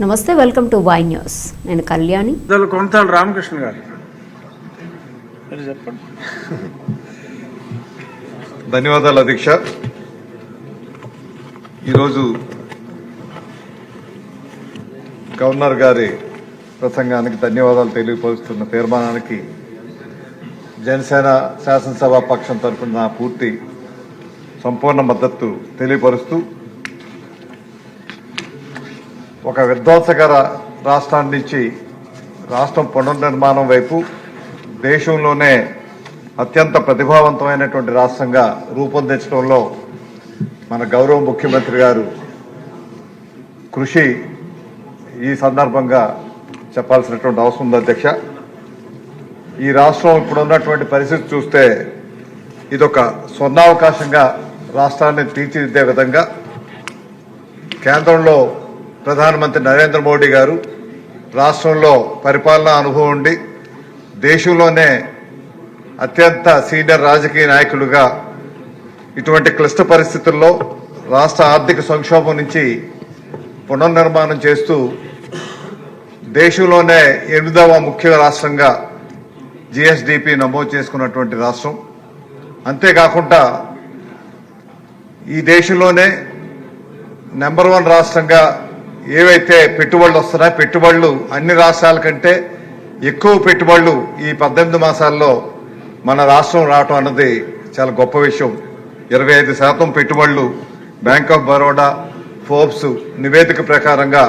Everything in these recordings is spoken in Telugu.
నమస్తే వెల్కమ్ టు వై న్యూస్. నేను కళ్యాణి. కొంతాడు రామకృష్ణ గారు. ధన్యవాదాలు అధ్యక్ష. ఈరోజు గవర్నర్ గారి ప్రసంగానికి ధన్యవాదాలు తెలియపరుస్తున్న తీర్మానానికి జనసేన శాసనసభ పక్షం తరఫున నా పూర్తి సంపూర్ణ మద్దతు తెలియపరుస్తూ ఒక విధ్వంసకర రాష్ట్రాన్ని నుంచి రాష్ట్రం పునర్నిర్మాణం వైపు దేశంలోనే అత్యంత ప్రతిభావంతమైనటువంటి రాష్ట్రంగా రూపొందించడంలో మన గౌరవ ముఖ్యమంత్రి గారు కృషి ఈ సందర్భంగా చెప్పాల్సినటువంటి అవసరం ఉంది అధ్యక్ష. ఈ రాష్ట్రం ఇప్పుడున్నటువంటి పరిస్థితి చూస్తే ఇదొక స్వర్ణావకాశంగా రాష్ట్రాన్ని తీర్చిదిద్దే విధంగా కేంద్రంలో ప్రధానమంత్రి నరేంద్ర మోడీ గారు రాష్ట్రంలో పరిపాలనా అనుభవం ఉండి దేశంలోనే అత్యంత సీనియర్ రాజకీయ నాయకులుగా ఇటువంటి క్లిష్ట పరిస్థితుల్లో రాష్ట్ర ఆర్థిక సంక్షోభం నుంచి పునర్నిర్మాణం చేస్తూ దేశంలోనే ఎనిమిదవ ముఖ్య రాష్ట్రంగా జిఎస్డిపి నమోదు చేసుకున్నటువంటి రాష్ట్రం. అంతేకాకుండా ఈ దేశంలోనే నెంబర్ వన్ రాష్ట్రంగా ఏవైతే పెట్టుబడులు వస్తున్నాయో పెట్టుబడులు అన్ని రాష్ట్రాల కంటే ఎక్కువ పెట్టుబడులు ఈ పద్దెనిమిది మాసాల్లో మన రాష్ట్రం రావటం అన్నది చాలా గొప్ప విషయం. ఇరవై ఐదు శాతం పెట్టుబడులు బ్యాంక్ ఆఫ్ బరోడా ఫోర్బ్స్ నివేదిక ప్రకారంగా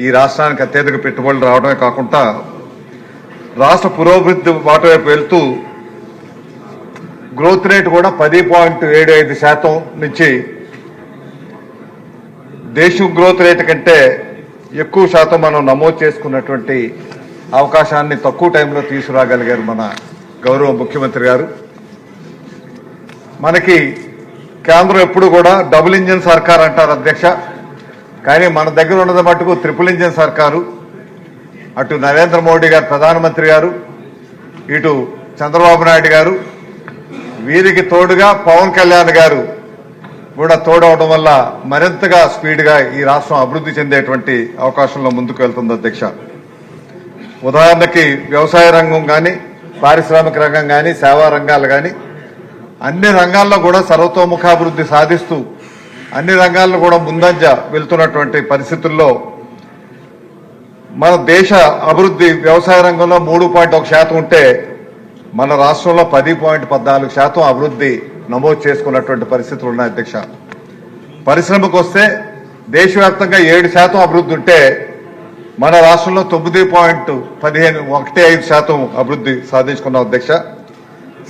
ఈ రాష్ట్రానికి అత్యధిక పెట్టుబడులు రావడమే కాకుండా రాష్ట్ర పురోభివృద్ధి బాట వైపు వెళ్తూ గ్రోత్ రేట్ కూడా పది పాయింట్ ఏడు ఐదు శాతం నుంచి దేశం గ్రోత్ రేట్ కంటే ఎక్కువ శాతం మనం నమోదు చేసుకున్నటువంటి అవకాశాన్ని తక్కువ టైంలో తీసుకురాగలిగారు మన గౌరవ ముఖ్యమంత్రి గారు. మనకి కేంద్రం ఎప్పుడు కూడా డబుల్ ఇంజిన్ సర్కార్ అంటారు అధ్యక్ష. కానీ మన దగ్గర ఉన్నది మటుకు ట్రిపుల్ ఇంజిన్ సర్కారు. అటు నరేంద్ర మోడీ గారు ప్రధానమంత్రి గారు ఇటు చంద్రబాబు నాయుడు గారు. వీరికి తోడుగా పవన్ కళ్యాణ్ గారు కూడా తోడవడం వల్ల మరింతగా స్పీడ్గా ఈ రాష్ట్రం అభివృద్ధి చెందేటువంటి అవకాశంలో ముందుకు వెళ్తుంది అధ్యక్ష. ఉదాహరణకి వ్యవసాయ రంగం కానీ పారిశ్రామిక రంగం కానీ సేవా రంగాలు కానీ అన్ని రంగాల్లో కూడా సర్వతోముఖాభివృద్ధి సాధిస్తూ అన్ని రంగాల్లో కూడా ముందంజ వెళ్తున్నటువంటి పరిస్థితుల్లో మన దేశ అభివృద్ధి వ్యవసాయ రంగంలో మూడు పాయింట్ ఒక శాతం ఉంటే మన రాష్ట్రంలో పది పాయింట్ పద్నాలుగు శాతం అభివృద్ధి నమోదు చేసుకున్నటువంటి పరిస్థితులు ఉన్నాయి అధ్యక్ష. పరిశ్రమకు వస్తే దేశవ్యాప్తంగా ఏడు శాతం అభివృద్ధి ఉంటే మన రాష్ట్రంలో తొమ్మిది పాయింట్ పదిహేను ఒకటి ఐదు శాతం అభివృద్ధి సాధించుకున్నాం అధ్యక్ష.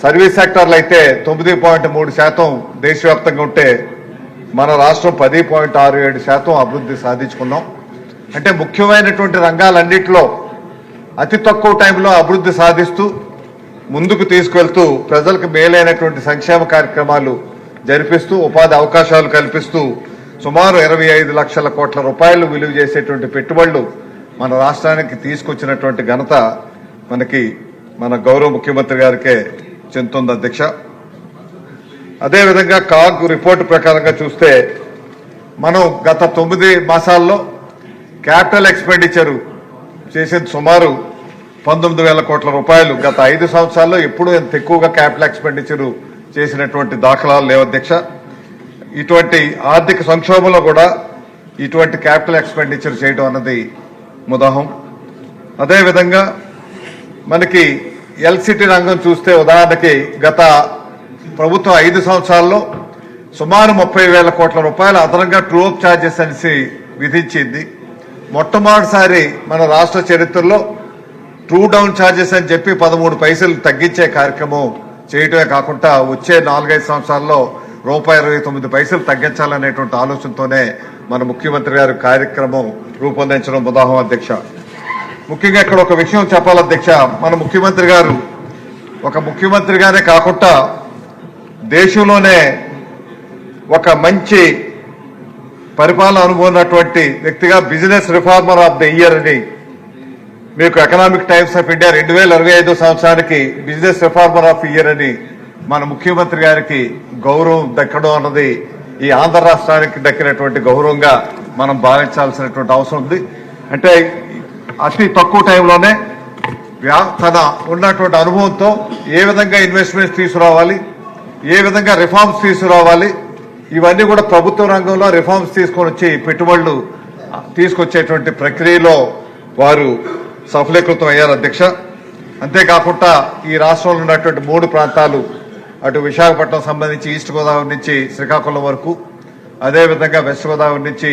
సర్వీస్ సెక్టర్లు అయితే తొమ్మిది పాయింట్ మూడు శాతం దేశవ్యాప్తంగా ఉంటే మన రాష్ట్రం పది పాయింట్ ఆరు ఏడు శాతం అభివృద్ధి సాధించుకున్నాం. అంటే ముఖ్యమైనటువంటి రంగాలన్నింటిలో అతి తక్కువ టైంలో అభివృద్ధి సాధిస్తూ ముందుకు తీసుకెళ్తూ ప్రజలకు మేలైనటువంటి సంక్షేమ కార్యక్రమాలు జరిపిస్తూ ఉపాధి అవకాశాలు కల్పిస్తూ సుమారు ఇరవై ఐదు లక్షల కోట్ల రూపాయలు విలువ చేసేటువంటి పెట్టుబడులు మన రాష్ట్రానికి తీసుకొచ్చినటువంటి ఘనత మనకి మన గౌరవ ముఖ్యమంత్రి గారికే చెందుతుంది అధ్యక్ష. అదేవిధంగా కాగ్ రిపోర్టు ప్రకారంగా చూస్తే మనం గత తొమ్మిది మాసాల్లో క్యాపిటల్ ఎక్స్పెండిచరు చేసేది సుమారు పంతొమ్మిది వేల కోట్ల రూపాయలు. గత ఐదు సంవత్సరాల్లో ఎప్పుడూ ఎంత ఎక్కువగా క్యాపిటల్ ఎక్స్పెండిచర్ చేసినటువంటి దాఖలాలు లేవు అధ్యక్ష. ఇటువంటి ఆర్థిక సంక్షోభంలో కూడా ఇటువంటి క్యాపిటల్ ఎక్స్పెండిచర్ చేయడం అన్నది ముదాహం. అదేవిధంగా మనకి ఎల్సిటీ రంగం చూస్తే ఉదాహరణకి గత ప్రభుత్వం ఐదు సంవత్సరాల్లో సుమారు ముప్పై వేల కోట్ల రూపాయల అదనంగా ట్రూప్ ఛార్జెస్ అనేసి విధించింది. మొట్టమొదటిసారి మన రాష్ట్ర చరిత్రలో ట్రూ డౌన్ ఛార్జెస్ అని చెప్పి పదమూడు పైసలు తగ్గించే కార్యక్రమం చేయటమే కాకుండా వచ్చే నాలుగైదు సంవత్సరాల్లో రూపాయి ఇరవై తొమ్మిది పైసలు తగ్గించాలనేటువంటి ఆలోచనతోనే మన ముఖ్యమంత్రి గారు కార్యక్రమం రూపొందించడం ఉదాహరణ అధ్యక్ష. ముఖ్యంగా ఇక్కడ ఒక విషయం చెప్పాలి అధ్యక్ష. మన ముఖ్యమంత్రి గారు ఒక ముఖ్యమంత్రిగానే కాకుండా దేశంలోనే ఒక మంచి పరిపాలన అనుభవం ఉన్నటువంటి వ్యక్తిగా business reformer of the year అని మీకు ఎకనామిక్ టైమ్స్ ఆఫ్ ఇండియా రెండు వేల ఇరవై ఐదో సంవత్సరానికి బిజినెస్ రిఫార్మర్ ఆఫ్ ఇయర్ అని మన ముఖ్యమంత్రి గారికి గౌరవం దక్కడం అన్నది ఈ ఆంధ్ర రాష్ట్రానికి దక్కినటువంటి గౌరవంగా మనం భావించాల్సినటువంటి అవసరం ఉంది. అంటే అతి తక్కువ టైంలోనే వ్యా- తన ఉన్నటువంటి అనుభవంతో ఏ విధంగా ఇన్వెస్ట్మెంట్స్ తీసుకురావాలి ఏ విధంగా రిఫార్మ్స్ తీసుకురావాలి ఇవన్నీ కూడా ప్రభుత్వ రంగంలో రిఫార్మ్స్ తీసుకొని వచ్చి పెట్టుబడులు తీసుకొచ్చేటువంటి ప్రక్రియలో వారు సఫలీకృతం అయ్యారు అధ్యక్ష. అంతేకాకుండా ఈ రాష్ట్రంలో ఉన్నటువంటి మూడు ప్రాంతాలు అటు విశాఖపట్నం సంబంధించి ఈస్ట్ గోదావరి నుంచి శ్రీకాకుళం వరకు అదేవిధంగా వెస్ట్ గోదావరి నుంచి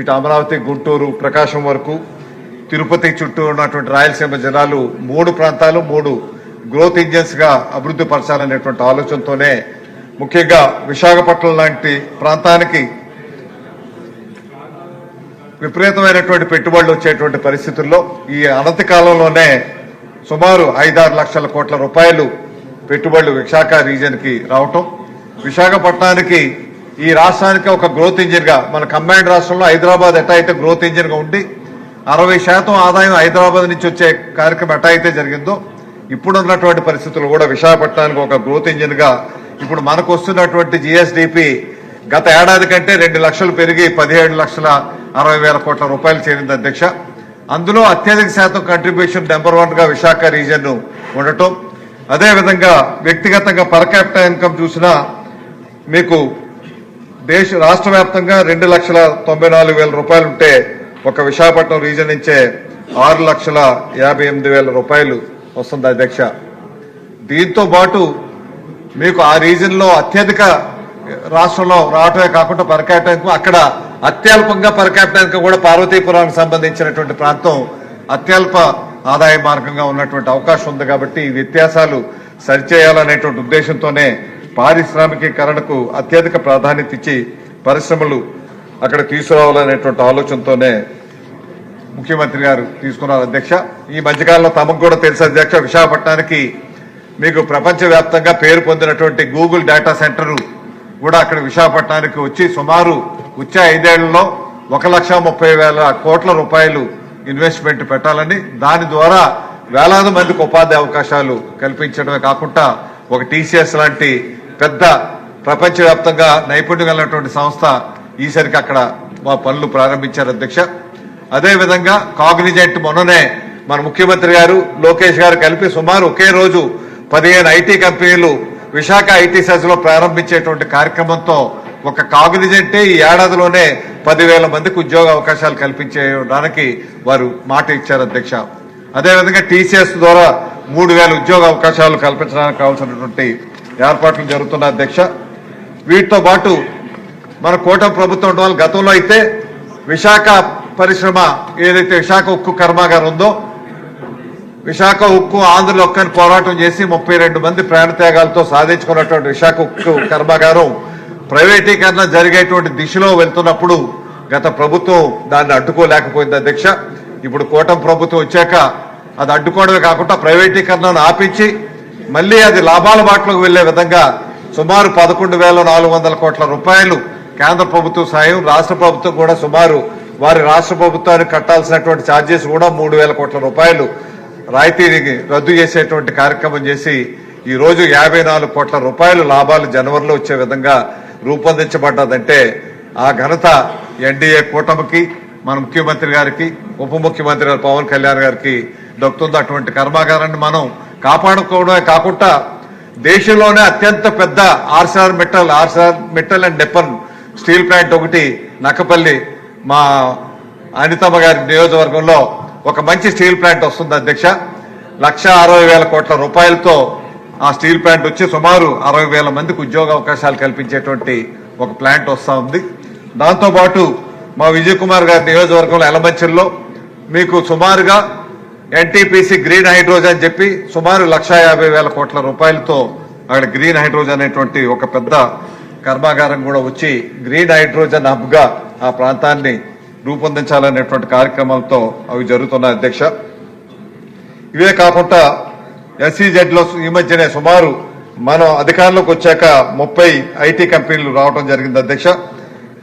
ఇటు అమరావతి గుంటూరు ప్రకాశం వరకు తిరుపతి చుట్టూ ఉన్నటువంటి రాయలసీమ జిల్లాలు మూడు ప్రాంతాలు మూడు గ్రోత్ ఇంజన్స్గా అభివృద్ధి పరచాలనేటువంటి ఆలోచనతోనే ముఖ్యంగా విశాఖపట్నం లాంటి ప్రాంతానికి విపరీతమైనటువంటి పెట్టుబడులు వచ్చేటువంటి పరిస్థితుల్లో ఈ అనతి కాలంలోనే సుమారు ఐదారు లక్షల కోట్ల రూపాయలు పెట్టుబడులు విశాఖ రీజన్కి రావటం. విశాఖపట్నానికి ఈ రాష్ట్రానికి ఒక గ్రోత్ ఇంజిన్గా మన కంబైన్డ్ రాష్ట్రంలో హైదరాబాద్ ఎట్టా అయితే గ్రోత్ ఇంజిన్గా ఉండి అరవై శాతం ఆదాయం హైదరాబాద్ నుంచి వచ్చే కార్యక్రమం ఎట్టా అయితే జరిగిందో ఇప్పుడున్నటువంటి పరిస్థితులు కూడా విశాఖపట్నానికి ఒక గ్రోత్ ఇంజిన్గా ఇప్పుడు మనకు వస్తున్నటువంటి జిఎస్డిపి గత ఏడాది కంటే రెండు లక్షలు పెరిగి పదిహేడు లక్షల అరవై వేల కోట్ల రూపాయలు చేరింది అధ్యక్ష. అందులో అత్యధిక శాతం కంట్రిబ్యూషన్ నెంబర్ వన్గా విశాఖ రీజన్ ఉండటం. అదేవిధంగా వ్యక్తిగతంగా పర్ క్యాపిటల్ ఇన్కమ్ చూసినా మీకు దేశ రాష్ట్ర వ్యాప్తంగా రెండు లక్షల తొంభై నాలుగు వేల రూపాయలు ఉంటే ఒక విశాఖపట్నం రీజన్ నుంచే ఆరు లక్షల యాభై ఎనిమిది వేల రూపాయలు వస్తుంది అధ్యక్ష. దీంతో పాటు మీకు ఆ రీజన్లో అత్యధిక రాష్ట్రంలో రావటమే కాకుండా పరకాటానికి అక్కడ అత్యల్పంగా పరకాటానికి కూడా పార్వతీపురానికి సంబంధించినటువంటి ప్రాంతం అత్యల్ప ఆదాయ మార్గంగా ఉన్నటువంటి అవకాశం ఉంది కాబట్టి ఈ వ్యత్యాసాలు సరిచేయాలనేటువంటి ఉద్దేశంతోనే పారిశ్రామికీకరణకు అత్యధిక ప్రాధాన్యత ఇచ్చి పరిశ్రమలు అక్కడ తీసుకురావాలనేటువంటి ఆలోచనతోనే ముఖ్యమంత్రి గారు తీసుకున్నారు అధ్యక్ష. ఈ మధ్యకాలంలో తమకు కూడా తెలుసు అధ్యక్ష విశాఖపట్నానికి మీకు ప్రపంచవ్యాప్తంగా పేరు పొందినటువంటి గూగుల్ డేటా సెంటరు కూడా అక్కడ విశాఖపట్నానికి వచ్చి సుమారు వచ్చే ఐదేళ్ళలో ఒక లక్ష ముప్పై వేల కోట్ల రూపాయలు ఇన్వెస్ట్మెంట్ పెట్టాలని దాని ద్వారా వేలాది మందికి ఉపాధి అవకాశాలు కల్పించడమే కాకుండా ఒక టీసీఎస్ లాంటి పెద్ద ప్రపంచవ్యాప్తంగా నైపుణ్యం కలిగినటువంటి సంస్థ ఈసరికి అక్కడ మా పనులు ప్రారంభించారు అధ్యక్ష. అదేవిధంగా కాగ్నిజెంట్ మొన్ననే మన ముఖ్యమంత్రి గారు లోకేష్ గారు కలిపి సుమారు ఒకే రోజు పదిహేను ఐటీ కంపెనీలు విశాఖ ఐటీ సెజ్లో ప్రారంభించేటువంటి కార్యక్రమంతో ఒక కాగ్నిజెంటే ఈ ఏడాదిలోనే పదివేల మందికి ఉద్యోగ అవకాశాలు కల్పించడానికి వారు మాట ఇచ్చారు అధ్యక్ష. అదేవిధంగా టీసీఎస్ ద్వారా మూడు వేల ఉద్యోగ అవకాశాలు కల్పించడానికి కావాల్సినటువంటి ఏర్పాట్లు జరుగుతున్న అధ్యక్ష. వీటితో పాటు మన కూటమి ప్రభుత్వం వాళ్ళు గతంలో అయితే విశాఖ పరిశ్రమ ఏదైతే విశాఖ ఉక్కు కర్మాగారం ఉందో విశాఖ ఉక్కు ఆంధ్రలో ఒక్కని పోరాటం చేసి ముప్పై రెండు మంది ప్రాణత్యాగాలతో సాధించుకున్నటువంటి విశాఖ ఉక్కు కర్మాగారం ప్రైవేటీకరణ జరిగేటువంటి దిశలో వెళ్తున్నప్పుడు గత ప్రభుత్వం దాన్ని అడ్డుకోలేకపోయింది అధ్యక్ష. ఇప్పుడు కూటమి ప్రభుత్వం వచ్చాక అది అడ్డుకోవడమే కాకుండా ప్రైవేటీకరణను ఆపించి మళ్ళీ అది లాభాల బాటలోకి వెళ్ళే విధంగా సుమారు పదకొండు వేల నాలుగు వందల కోట్ల రూపాయలు కేంద్ర ప్రభుత్వం సాయం రాష్ట్ర ప్రభుత్వం కూడా సుమారు వారి రాష్ట్ర ప్రభుత్వానికి కట్టాల్సినటువంటి ఛార్జెస్ కూడా మూడు వేల కోట్ల రూపాయలు. రాయితీని రద్దు చేసేటువంటి కార్యక్రమం చేసి ఈ రోజు యాభై నాలుగు కోట్ల రూపాయలు లాభాలు జనవరిలో వచ్చే విధంగా రూపొందించబడ్డదంటే ఆ ఘనత ఎన్డీఏ కూటమికి మన ముఖ్యమంత్రి గారికి ఉప ముఖ్యమంత్రి గారు పవన్ కళ్యాణ్ గారికి దక్కుతుంది. అటువంటి కర్మాగారాన్ని మనం కాపాడుకోవడమే కాకుండా దేశంలోనే అత్యంత పెద్ద ArcelorMittal ArcelorMittal and Nippon steel plant ఒకటి నక్కపల్లి మా అనితమ్మ గారి నియోజకవర్గంలో ఒక మంచి స్టీల్ ప్లాంట్ వస్తుంది అధ్యక్ష. లక్ష అరవై వేల కోట్ల రూపాయలతో ఆ స్టీల్ ప్లాంట్ వచ్చి సుమారు అరవై వేల మందికి ఉద్యోగ అవకాశాలు కల్పించేటువంటి ఒక ప్లాంట్ వస్తూ ఉంది. దాంతోపాటు మా విజయ్ కుమార్ గారి నియోజకవర్గంలో ఎలమంచిల్లో మీకు సుమారుగా ఎన్టీపీసీ గ్రీన్ హైడ్రోజన్ అని చెప్పి సుమారు లక్ష యాభై వేల కోట్ల రూపాయలతో అక్కడ గ్రీన్ హైడ్రోజన్ అనేటువంటి ఒక పెద్ద కర్మాగారం కూడా వచ్చి గ్రీన్ హైడ్రోజన్ హబ్గా ఆ ప్రాంతాన్ని రూపొందించాలనేటువంటి కార్యక్రమంతో అవి జరుగుతున్నాయి అధ్యక్ష. ఇవే కాకుండా ఎస్సీజెడ్లో ఈ మధ్యనే సుమారు మనం అధికారంలోకి వచ్చాక ముప్పై ఐటీ కంపెనీలు రావడం జరిగింది అధ్యక్ష.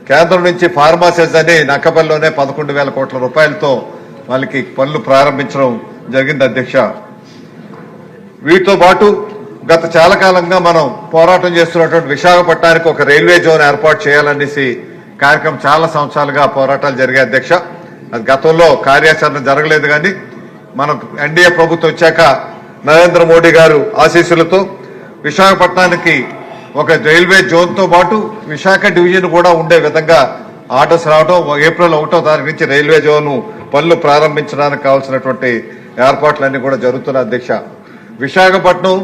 కేంద్రం నుంచి ఫార్మాసిస్ అని నక్కపల్లిలోనే పదకొండు వేల కోట్ల రూపాయలతో వాళ్ళకి పనులు ప్రారంభించడం జరిగింది అధ్యక్ష. వీటితో పాటు గత చాలా కాలంగా మనం పోరాటం చేస్తున్నటువంటి విశాఖపట్నానికి ఒక రైల్వే జోన్ ఏర్పాటు చేయాలనేసి కార్యక్రమం చాలా సంవత్సరాలుగా పోరాటాలు జరిగాయి అధ్యక్ష. అది గతంలో కార్యాచరణ జరగలేదు కానీ మన ఎన్డీఏ ప్రభుత్వం వచ్చాక నరేంద్ర మోడీ గారు ఆశీస్సులతో విశాఖపట్నానికి ఒక రైల్వే జోన్తో పాటు విశాఖ డివిజన్ కూడా ఉండే విధంగా ఆర్డర్స్ రావడం ఏప్రిల్ ఒకటో తారీఖు నుంచి రైల్వే జోన్ పనులు ప్రారంభించడానికి కావాల్సినటువంటి ఏర్పాట్లన్నీ కూడా జరుగుతున్నాయి అధ్యక్ష. విశాఖపట్నం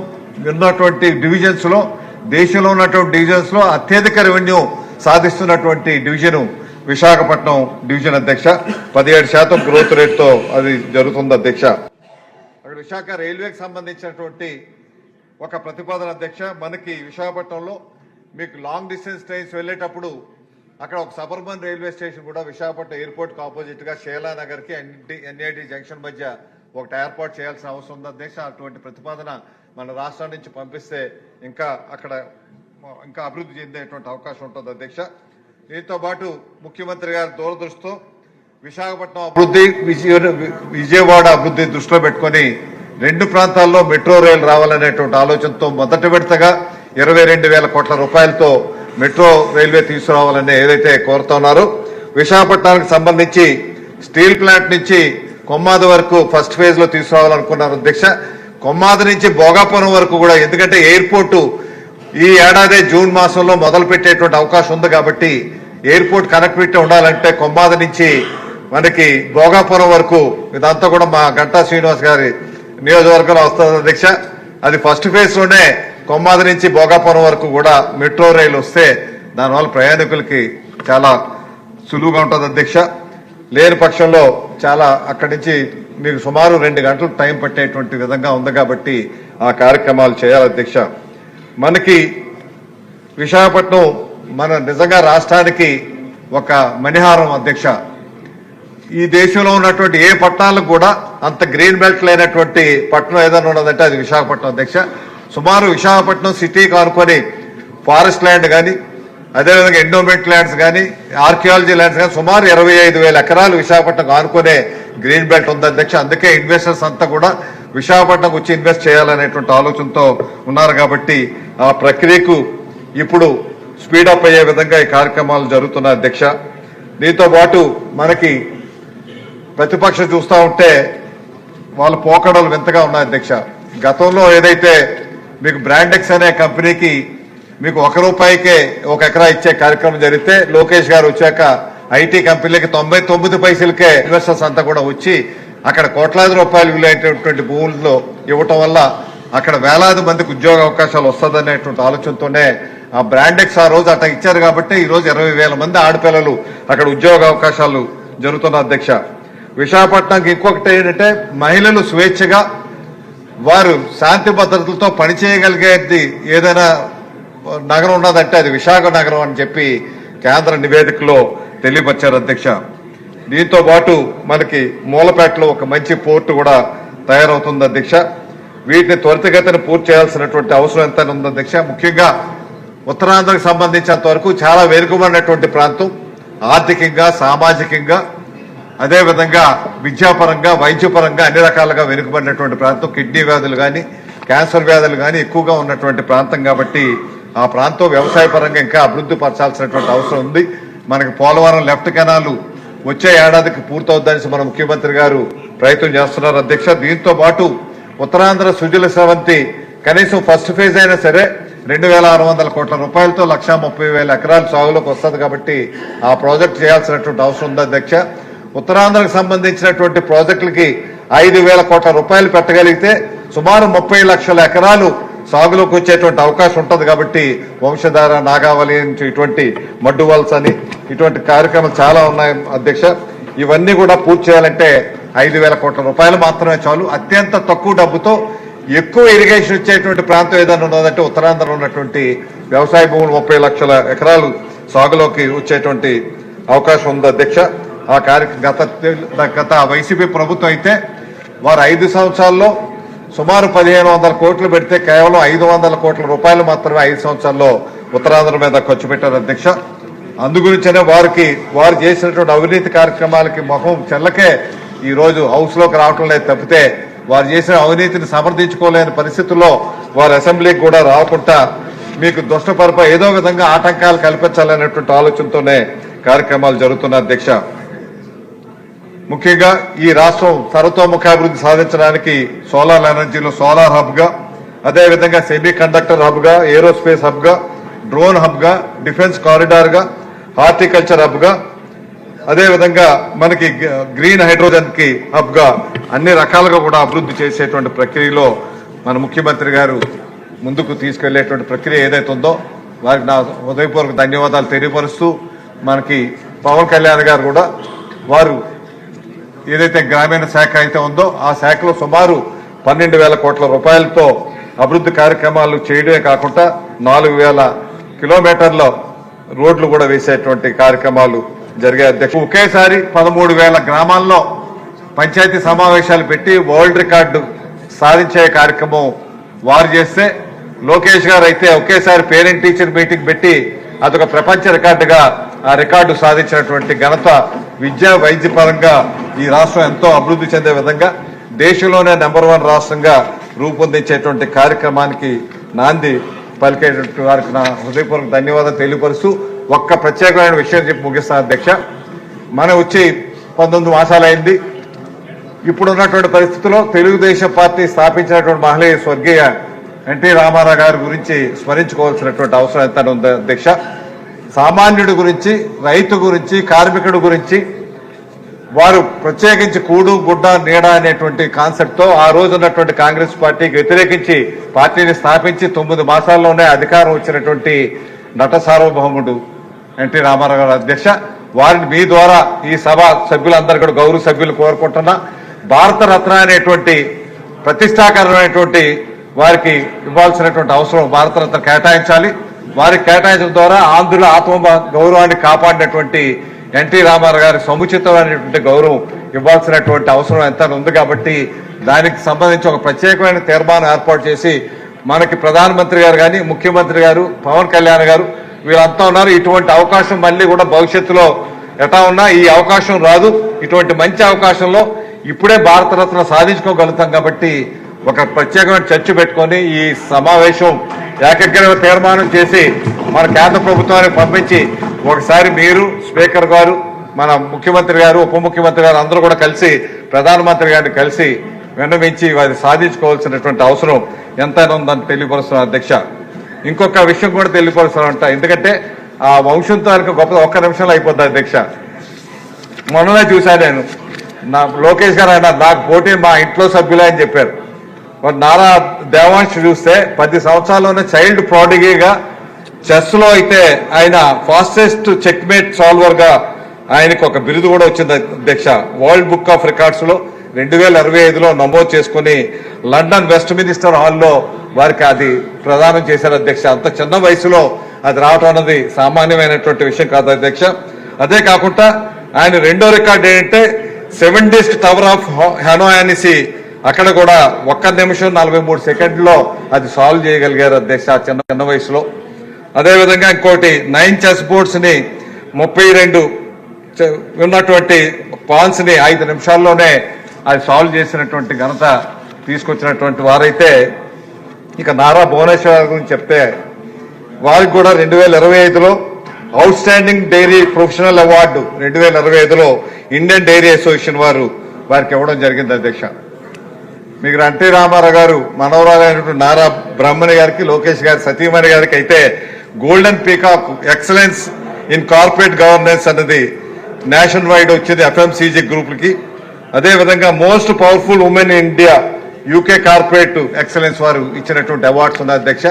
ఉన్నటువంటి డివిజన్స్లో దేశంలో ఉన్నటువంటి డివిజన్స్లో అత్యధిక రెవెన్యూ సాధిస్తున్నటువంటి డివిజను విశాఖపట్నం డివిజన్ అధ్యక్ష. పదిహేడు శాతం గ్రోత్ రేట్తో అది జరుగుతుంది అధ్యక్ష. అక్కడ విశాఖ రైల్వేకి సంబంధించినటువంటి ఒక ప్రతిపాదన అధ్యక్ష. మనకి విశాఖపట్నంలో మీకు లాంగ్ డిస్టెన్స్ ట్రైన్స్ వెళ్ళేటప్పుడు అక్కడ ఒక సబర్బన్ రైల్వే స్టేషన్ కూడా విశాఖపట్నం ఎయిర్పోర్ట్ ఆపోజిట్గా ఆపోజిట్గా షేలానగర్కి ఎన్ఐటి జంక్షన్ మధ్య ఒకటి ఏర్పాటు చేయాల్సిన అవసరం ఉంది అధ్యక్ష. అటువంటి ప్రతిపాదన మన రాష్ట్రం నుంచి పంపిస్తే ఇంకా అక్కడ ఇంకా అభివృద్ధి చెందేటువంటి అవకాశం ఉంటుంది అధ్యక్ష. దీంతో పాటు ముఖ్యమంత్రి గారి దూరదృష్టితో విశాఖపట్నం అభివృద్ధి విజయవాడ అభివృద్ధి దృష్టిలో పెట్టుకొని రెండు ప్రాంతాల్లో మెట్రో రైలు రావాలనేటువంటి ఆలోచనతో మొదటి విడతగా ఇరవై రెండు వేల కోట్ల రూపాయలతో మెట్రో రైల్వే తీసుకురావాలని ఏదైతే కోరుతున్నారో విశాఖపట్నానికి సంబంధించి స్టీల్ ప్లాంట్ నుంచి కొమ్మాది వరకు ఫస్ట్ ఫేజ్లో తీసుకురావాలనుకున్నారు అధ్యక్ష. కొమ్మాది నుంచి భోగాపురం వరకు కూడా ఎందుకంటే ఎయిర్పోర్టు ఈ ఏడాది జూన్ మాసంలో మొదలు పెట్టేటువంటి అవకాశం ఉంది కాబట్టి ఎయిర్పోర్ట్ కనెక్టివిటీ ఉండాలంటే కొమ్మాది నుంచి మనకి భోగాపురం వరకు ఇదంతా కూడా మా గంటా శ్రీనివాస్ గారి నియోజకవర్గంలో వస్తుంది అధ్యక్ష. అది ఫస్ట్ ఫేజ్లోనే కొమ్మాది నుంచి భోగాపురం వరకు కూడా మెట్రో రైలు వస్తే దానివల్ల ప్రయాణికులకి చాలా సులువుగా ఉంటుంది అధ్యక్ష. లేని పక్షంలో చాలా అక్కడి నుంచి మీకు సుమారు రెండు గంటలు టైం పట్టేటువంటి విధంగా ఉంది కాబట్టి ఆ కార్యక్రమాలు చేయాలి అధ్యక్ష. మనకి విశాఖపట్నం మన నిజంగా రాష్ట్రానికి ఒక మణిహారం అధ్యక్ష. ఈ దేశంలో ఉన్నటువంటి ఏ పట్టణాలకు కూడా అంత గ్రీన్ బెల్ట్ లేనటువంటి పట్టణం ఏదైనా ఉన్నదంటే అది విశాఖపట్నం అధ్యక్ష. సుమారు విశాఖపట్నం సిటీకి అనుకొని ఫారెస్ట్ ల్యాండ్ కానీ అదేవిధంగా ఎండోమెంట్ ల్యాండ్స్ కానీ ఆర్కియాలజీ ల్యాండ్స్ కానీ సుమారు ఇరవై ఐదు వేల ఎకరాలు విశాఖపట్నం ఆనుకునే గ్రీన్ బెల్ట్ ఉంది అధ్యక్ష. అందుకే ఇన్వెస్టర్స్ అంతా కూడా విశాఖపట్నం వచ్చి ఇన్వెస్ట్ చేయాలనేటువంటి ఆలోచనతో ఉన్నారు కాబట్టి ఆ ప్రక్రియకు ఇప్పుడు స్పీడప్ అయ్యే విధంగా ఈ కార్యక్రమాలు జరుగుతున్న అధ్యక్ష. దీంతో పాటు మనకి ప్రతిపక్షం చూస్తూ ఉంటే వాళ్ళ పోకడలు వింతగా ఉన్నాయి అధ్యక్ష. గతంలో ఏదైతే మీకు బ్రాండెక్స్ అనే కంపెనీకి మీకు ఒక రూపాయికే ఒక ఎకరా ఇచ్చే కార్యక్రమం జరిగితే లోకేష్ గారు వచ్చాక ఐటీ కంపెనీలకి తొంభై తొమ్మిది పైసలకే ఇన్వెస్టర్స్ అంతా కూడా వచ్చి అక్కడ కోట్లాది రూపాయలు విలువైనటువంటి భూముల్లో ఇవ్వటం వల్ల అక్కడ వేలాది మందికి ఉద్యోగ అవకాశాలు వస్తుందనేటువంటి ఆలోచనతోనే ఆ బ్రాండెక్స్ ఆ రోజు అట్లా ఇచ్చారు కాబట్టి ఈ రోజు ఇరవై వేల మంది ఆడపిల్లలు అక్కడ ఉద్యోగ అవకాశాలు జరుగుతున్న అధ్యక్ష. విశాఖపట్నంకి ఇంకొకటి ఏంటంటే మహిళలు స్వేచ్ఛగా వారు శాంతి భద్రతలతో పనిచేయగలిగేది ఏదైనా నగరం ఉన్నదంటే అది విశాఖ నగరం అని చెప్పి కేంద్ర నివేదికలో తెలియపరిచారు అధ్యక్ష. దీంతో పాటు మనకి మూలపేటలో ఒక మంచి పోర్టు కూడా తయారవుతుంది అధ్యక్ష. వీటిని త్వరితగతిన పూర్తి చేయాల్సినటువంటి అవసరం ఎంత ఉంది అధ్యక్ష. ముఖ్యంగా ఉత్తరాంధ్రకు సంబంధించినంత వరకు చాలా వెనుకబడినటువంటి ప్రాంతం. ఆర్థికంగా సామాజికంగా అదేవిధంగా విద్యాపరంగా వైద్యపరంగా అన్ని రకాలుగా వెనుకబడినటువంటి ప్రాంతం. కిడ్నీ వ్యాధులు కానీ క్యాన్సర్ వ్యాధులు కానీ ఎక్కువగా ఉన్నటువంటి ప్రాంతం కాబట్టి ఆ ప్రాంతం వ్యవసాయ పరంగా ఇంకా అభివృద్ధి పరచాల్సినటువంటి అవసరం ఉంది. మనకి పోలవరం లెఫ్ట్ కెనాలు వచ్చే ఏడాదికి పూర్తవుద్దని మన ముఖ్యమంత్రి గారు ప్రయత్నం చేస్తున్నారు. అధ్యక్ష దీంతో పాటు ఉత్తరాంధ్ర సుజల సవంతి కనీసం ఫస్ట్ ఫేజ్ అయినా సరే రెండు వేల ఆరు వందల కోట్ల రూపాయలతో లక్షా ముప్పై వేల ఎకరాలు సాగులోకి వస్తుంది కాబట్టి ఆ ప్రాజెక్ట్ చేయాల్సినటువంటి అవసరం ఉంది అధ్యక్ష. ఉత్తరాంధ్రకు సంబంధించినటువంటి ప్రాజెక్టులకి ఐదు వేల కోట్ల రూపాయలు పెట్టగలిగితే సుమారు ముప్పై లక్షల ఎకరాలు సాగులోకి వచ్చేటువంటి అవకాశం ఉంటుంది కాబట్టి వంశధార నాగావళి నుంచి ఇటువంటి మడ్డువాల్స్ అని ఇటువంటి కార్యక్రమాలు చాలా ఉన్నాయి అధ్యక్ష. ఇవన్నీ కూడా పూర్తి చేయాలంటే ఐదు వేల కోట్ల రూపాయలు మాత్రమే చాలు. అత్యంత తక్కువ డబ్బుతో ఎక్కువ ఇరిగేషన్ వచ్చేటువంటి ప్రాంతం ఏదైనా ఉన్నదంటే ఉత్తరాంధ్రలో ఉన్నటువంటి వ్యవసాయ భూములు ముప్పై లక్షల ఎకరాలు సాగులోకి వచ్చేటువంటి అవకాశం ఉంది అధ్యక్ష. ఆ కార్య గత గత వైసీపీ ప్రభుత్వం అయితే వారు ఐదు సంవత్సరాల్లో సుమారు పదిహేను వందల కోట్లు పెడితే కేవలం ఐదు వందల కోట్ల రూపాయలు మాత్రమే ఐదు సంవత్సరాల్లో ఉత్తరాంధ్ర మీద ఖర్చు పెట్టారు అధ్యక్ష. అందుగురించనే వారికి వారు చేసినటువంటి అవినీతి కార్యక్రమాలకి ముఖం చెల్లకే ఈ రోజు హౌస్లోకి రావటం లేదు తప్పితే వారు చేసిన అవినీతిని సమర్థించుకోలేని పరిస్థితుల్లో వారు అసెంబ్లీకి కూడా రాకుండా మీకు దుష్టపరప ఏదో విధంగా ఆటంకాలు కల్పించాలనేటువంటి ఆలోచనతోనే కార్యక్రమాలు జరుగుతున్న అధ్యక్ష. ముఖ్యంగా ఈ రాష్ట్రం సర్వతోముఖాభివృద్ధి సాధించడానికి సోలార్ ఎనర్జీలో సోలార్ హబ్గా అదేవిధంగా సెమీ కండక్టర్ హబ్గా ఏరోస్పేస్ హబ్గా డ్రోన్ హబ్గా డిఫెన్స్ కారిడార్గా హార్టికల్చర్ హబ్గా అదేవిధంగా మనకి గ- గ్రీన్ హైడ్రోజన్కి హబ్గా అన్ని రకాలుగా కూడా అభివృద్ధి చేసేటువంటి ప్రక్రియలో మన ముఖ్యమంత్రి గారు ముందుకు తీసుకెళ్ళేటువంటి ప్రక్రియ ఏదైతే ఉందో వారికి నా హృదయపూర్వక ధన్యవాదాలు తెలియపరుస్తూ మనకి పవన్ కళ్యాణ్ గారు కూడా వారు ఏదైతే గ్రామీణ శాఖ అయితే ఉందో ఆ శాఖలో సుమారు పన్నెండు వేల కోట్ల రూపాయలతో అభివృద్ధి కార్యక్రమాలు చేయడమే కాకుండా నాలుగు వేల కిలోమీటర్ల రోడ్లు కూడా వేసేటువంటి కార్యక్రమాలు జరిగే అధ్యక్ష ఒకేసారి పదమూడు వేల గ్రామాల్లో పంచాయతీ సమావేశాలు పెట్టి వరల్డ్ రికార్డు సాధించే కార్యక్రమం వారు చేస్తే లోకేష్ గారు అయితే ఒకేసారి పేరెంట్ టీచర్ మీటింగ్ పెట్టి అదొక ప్రపంచ రికార్డుగా ఆ రికార్డు సాధించినటువంటి ఘనత విద్యా వైద్య పరంగా ఈ రాష్ట్రం ఎంతో అభివృద్ధి చెందే విధంగా దేశంలోనే నెంబర్ వన్ రాష్ట్రంగా రూపొందించేటువంటి కార్యక్రమానికి నాంది పలికేటువంటి వారికి నా హృదయపూర్వక ధన్యవాదాలు తెలియపరుస్తూ ఒక్క ప్రత్యేకమైన విషయం చెప్పి ముగిస్తాను అధ్యక్ష. మనం వచ్చి పంతొమ్మిది మాసాలైంది. ఇప్పుడు ఉన్నటువంటి పరిస్థితుల్లో తెలుగుదేశం పార్టీ స్థాపించినటువంటి మహిళ స్వర్గీయ ఎన్టీ రామారావు గారి గురించి స్మరించుకోవాల్సినటువంటి అవసరం ఎంత ఉంది అధ్యక్ష? సామాన్యుడి గురించి రైతు గురించి కార్మికుడి గురించి వారు ప్రత్యేకించి కూడు గుడ్డ నీడ అనేటువంటి కాన్సెప్ట్తో ఆ రోజు ఉన్నటువంటి కాంగ్రెస్ పార్టీకి వ్యతిరేకించి పార్టీని స్థాపించి తొమ్మిది మాసాల్లోనే అధికారం వచ్చినటువంటి నట సార్వభౌముడు ఎన్టీ రామారావు గారు అధ్యక్ష. వారిని మీ ద్వారా ఈ సభ సభ్యులందరూ కూడా గౌరవ సభ్యులు కోరుకుంటున్నా. భారత రత్న అనేటువంటి ప్రతిష్టాకరమైనటువంటి వారికి ఇవ్వాల్సినటువంటి అవసరం భారతరత్న కేటాయించాలి. వారికి కేటాయించడం ద్వారా ఆంధ్రుల ఆత్మ గౌరవాన్ని కాపాడినటువంటి ఎన్టీ రామారావు గారి సముచితమైనటువంటి గౌరవం ఇవ్వాల్సినటువంటి అవసరం ఎంత ఉంది కాబట్టి దానికి సంబంధించి ఒక ప్రత్యేకమైన తీర్మానం ఏర్పాటు చేసి మనకి ప్రధానమంత్రి గారు కానీ ముఖ్యమంత్రి గారు పవన్ కళ్యాణ్ గారు వీళ్ళంతా ఉన్నారు. ఇటువంటి అవకాశం మళ్ళీ కూడా భవిష్యత్తులో ఎటా ఉన్నా ఈ అవకాశం రాదు. ఇటువంటి మంచి అవకాశంలో ఇప్పుడే భారతరత్న సాధించుకోగలుగుతాం కాబట్టి ఒక ప్రత్యేకమైన చర్చ పెట్టుకొని ఈ సమావేశం ఏకగ్రీవ తీర్మానం చేసి మన కేంద్ర ప్రభుత్వానికి పంపించి ఒకసారి మీరు స్పీకర్ గారు మన ముఖ్యమంత్రి గారు ఉప ముఖ్యమంత్రి గారు అందరూ కూడా కలిసి ప్రధానమంత్రి గారిని కలిసి విన్నవించి వారి సాధించుకోవాల్సినటువంటి అవసరం ఎంతైనా ఉందని తెలియపరుస్తున్న అధ్యక్ష. ఇంకొక విషయం కూడా తెలియపరుస్తానంట ఎందుకంటే ఆ వంశంతో కనుక గొప్ప ఒక్క నిమిషంలో అయిపోద్ది అధ్యక్ష. మొన్ననే చూశాను నేను. నా లోకేష్ గారు ఆయన నాకు పోటీ మా ఇంట్లో సభ్యులే అని చెప్పారు. మరి నారా దేవాంశ్ చూస్తే పది సంవత్సరాల్లోనే చైల్డ్ ప్రాడిగీగా చెస్లో అయితే ఆయన ఫాస్టెస్ట్ చెక్మేట్ సాల్వర్గా ఆయనకు ఒక బిరుదు కూడా వచ్చింది అధ్యక్ష. వరల్డ్ బుక్ ఆఫ్ రికార్డ్స్లో రెండు వేల ఇరవై ఐదులో నమోదు చేసుకుని లండన్ వెస్ట్ మినిస్టర్ హాల్లో వారికి అది ప్రదానం చేశారు అధ్యక్ష. అంత చిన్న వయసులో అది రావటం అన్నది సామాన్యమైనటువంటి విషయం కాదు అధ్యక్ష. అదే కాకుండా ఆయన రెండో రికార్డ్ ఏంటంటే seven days tower of Hanoi అనేసి అక్కడ కూడా ఒక్క నిమిషం నలభై మూడు సెకండ్లో అది సాల్వ్ చేయగలిగారు అధ్యక్ష చిన్న చిన్న వయసులో. అదేవిధంగా ఇంకోటి నైన్ చెస్ బోర్డ్స్ని ముప్పై రెండు ఉన్నటువంటి పాన్స్ని ఐదు నిమిషాల్లోనే అది సాల్వ్ చేసినటువంటి ఘనత తీసుకొచ్చినటువంటి వారైతే ఇక నారా భువనేశ్వర్ గురించి చెప్తే వారికి కూడా రెండు వేల ఇరవై ఐదులో outstanding dairy professional award రెండు వేల ఇరవై ఐదులో ఇండియన్ డైరీ అసోసియేషన్ వారు వారికి ఇవ్వడం జరిగింది అధ్యక్ష. మీకు ఎన్టీ రామారావు గారు మనవరాలైనటువంటి నారా బ్రహ్మణి గారికి లోకేష్ గారి సతీమణి గారికి అయితే golden peacock excellence in corporate governance అన్నది నేషనల్ వైడ్ వచ్చేది ఎఫ్ఎంసీజీ గ్రూపులకి అదేవిధంగా most powerful women in India UK corporate excellence వారు ఇచ్చినటువంటి అవార్డ్స్ ఉన్న అధ్యక్ష.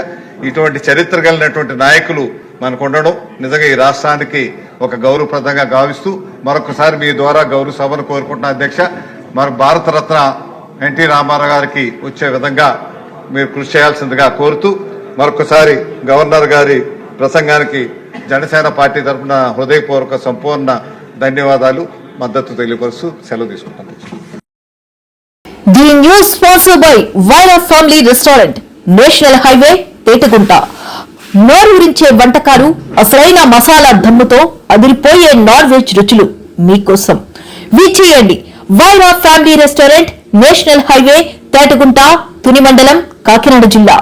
ఇటువంటి చరిత్ర కలిగినటువంటి నాయకులు మనకు ఉండడం నిజంగా ఈ రాష్ట్రానికి ఒక గౌరవప్రదంగా గావిస్తూ మరొకసారి మీ ద్వారా గౌరవ సభను కోరుకుంటున్న అధ్యక్ష. మరి భారతరత్న ఎన్టీ రామారావు గారికి వచ్చే విధంగా మీరు కృషి చేయాల్సిందిగా కోరుతూ మరొకసారి గవర్నర్ గారి ప్రసంగానికి జనసేన పార్టీ తరఫున హృదయపూర్వక సంపూర్ణ ధన్యవాదాలు మద్దతు తెలియపరుస్తూ సెలవు తీసుకుంటాను the news sponsor by Vaira family restaurant national highway Petagunta నోరూరించే వంటకాలు అసలైన మసాలా దమ్ముతో అదిరిపోయే నాన్ వెజ్ రుచులు మీకోసం. విచేయండి Vaira family restaurant national highway Tetagunta Tuni మండలం కాకినాడ జిల్లా.